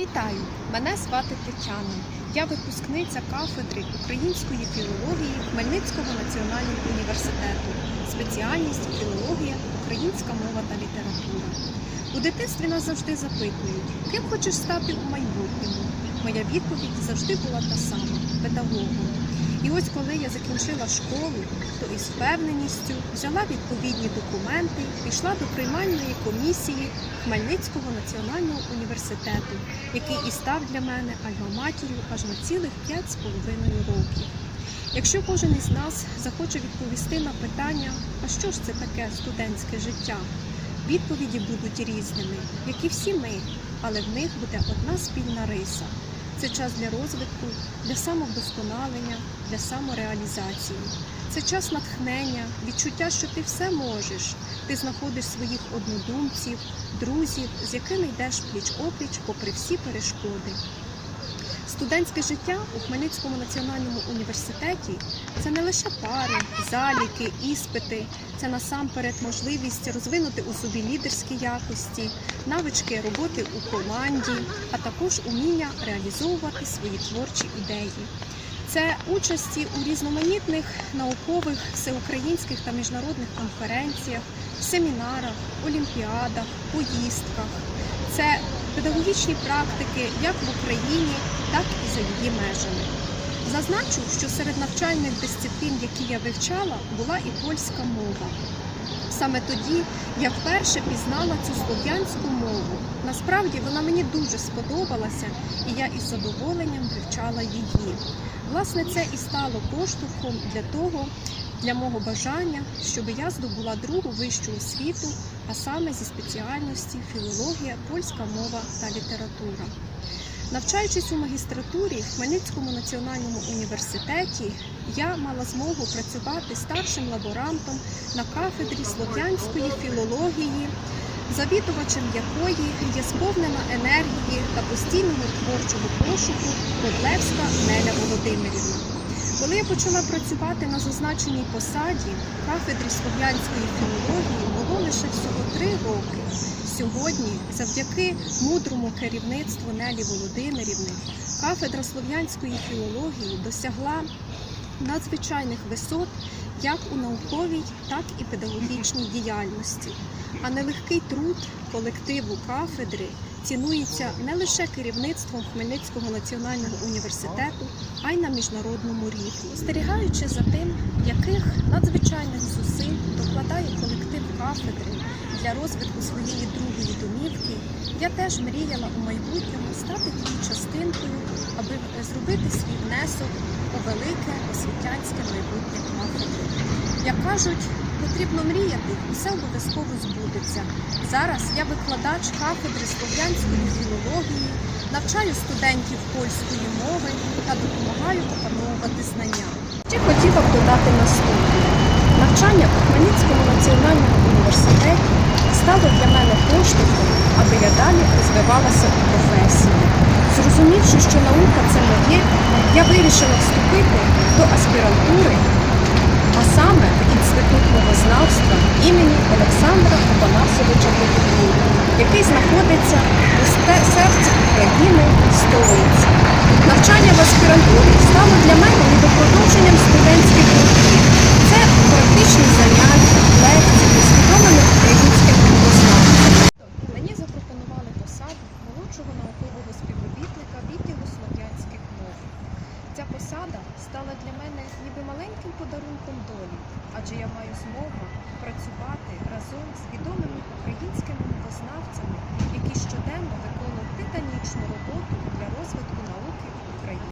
Вітаю! Мене звати Тетяна. Я випускниця кафедри української філології Хмельницького національного університету, спеціальність філологія, українська мова та література. У дитинстві нас завжди запитують, ким хочеш стати у майбутньому. Моя відповідь завжди була та сама педагогом. І ось коли я закінчила школу, то із впевненістю взяла відповідні документи, пішла до приймальної комісії Хмельницького національного університету, який і став для мене альма-матір'ю аж на цілих 5,5 років. Якщо кожен із нас захоче відповісти на питання, а що ж це таке студентське життя, відповіді будуть різними, як і всі ми, але в них буде одна спільна риса. Це час для розвитку, для самовдосконалення, для самореалізації. Це час натхнення, відчуття, що ти все можеш. Ти знаходиш своїх однодумців, друзів, з якими йдеш пліч-опліч попри всі перешкоди. Студентське життя у Хмельницькому національному університеті це не лише пари, заліки, іспити, це насамперед можливість розвинути у собі лідерські якості, навички роботи у команді, а також уміння реалізовувати свої творчі ідеї. Це участі у різноманітних наукових, всеукраїнських та міжнародних конференціях, семінарах, олімпіадах, поїздках. Це педагогічні практики як в Україні, так і за її межами. Зазначу, що серед навчальних дисциплін, які я вивчала, була і польська мова. Саме тоді я вперше пізнала цю слов'янську мову. Насправді вона мені дуже сподобалася, і я із задоволенням вивчала її. Власне, це і стало поштовхом для того, для мого бажання, щоб я здобула другу вищу освіту, а саме зі спеціальності філологія, польська мова та література. Навчаючись у магістратурі в Хмельницькому національному університеті, я мала змогу працювати старшим лаборантом на кафедрі слов'янської філології, завідувачем якої є сповнена енергії та постійного творчого пошуку Кодлевська Неля Володимирівна. Коли я почала працювати на зазначеній посаді кафедрі слов'янської філології було лише всього три роки. Сьогодні, завдяки мудрому керівництву Нелі Володимирівни, кафедра слов'янської філології досягла надзвичайних висот як у науковій, так і педагогічній діяльності. А нелегкий труд колективу кафедри цінується не лише керівництвом Хмельницького національного університету, а й на міжнародному рівні. Спостерігаючи за тим, яких надзвичайних зусиль докладає колектив кафедри для розвитку своєї другої домівки, я теж мріяла у майбутньому стати її частинкою, аби зробити свій внесок у велике освітянське майбутнє кафедри. Як кажуть, потрібно мріяти, усе обов'язково збудеться. Зараз я викладач кафедри слов'янської філології, навчаю студентів польської мови та допомагаю опановувати знання. Ще хотіла б додати наступне. Навчання у Хмельницькому національному університеті стало для мене поштовхом, аби я далі розвивалася у професії. Зрозумівши, що наука це моє, я вирішила вступити до аспірантури, а саме в інститут мовознавства імені Олександра Опанасовича Потокура, який знаходиться у серці України столиці. Навчання в аспірантурі стало для мене років. Це практичні заняття, лекції з відомими українськими. Мені запропонували посаду молодшого наукового співробітника відділу слов'янських мов. Ця посада стала для мене ніби маленьким подарунком долі, адже я маю змогу працювати разом з відомими українськими мовознавцями, які щоденно виконують титанічну роботу для розвитку науки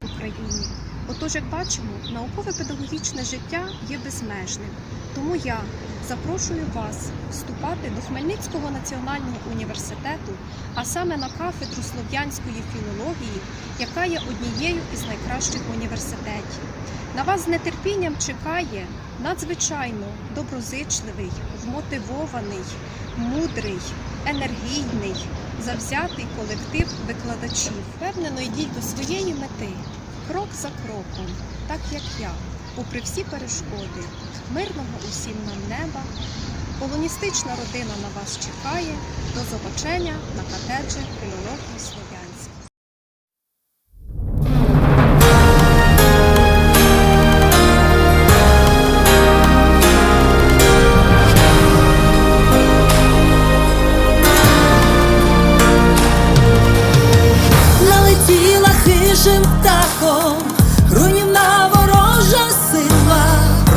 в Україні. Отож, як бачимо, науково-педагогічне життя є безмежним. Тому я запрошую вас вступати до Хмельницького національного університету, а саме на кафедру слов'янської філології, яка є однією із найкращих університетів. На вас з нетерпінням чекає надзвичайно доброзичливий, вмотивований, мудрий, енергійний, завзятий колектив викладачів. Впевнено йдіть до своєї мети, крок за кроком, так як я, попри всі перешкоди, мирного усім нам неба. колоністична родина на вас чекає. До побачення на катеджі філології Слов'янська. Налетіла хи чужим птахом, руйнівна ворожа сила,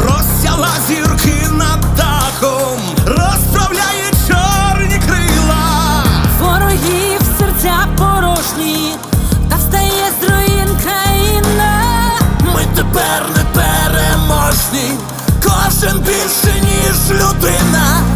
розсяла зірки над дахом, розправляє чорні крила, ворогів серця порожні, та встає з руїн країна. Ми тепер не переможні, кожен більше, ніж людина.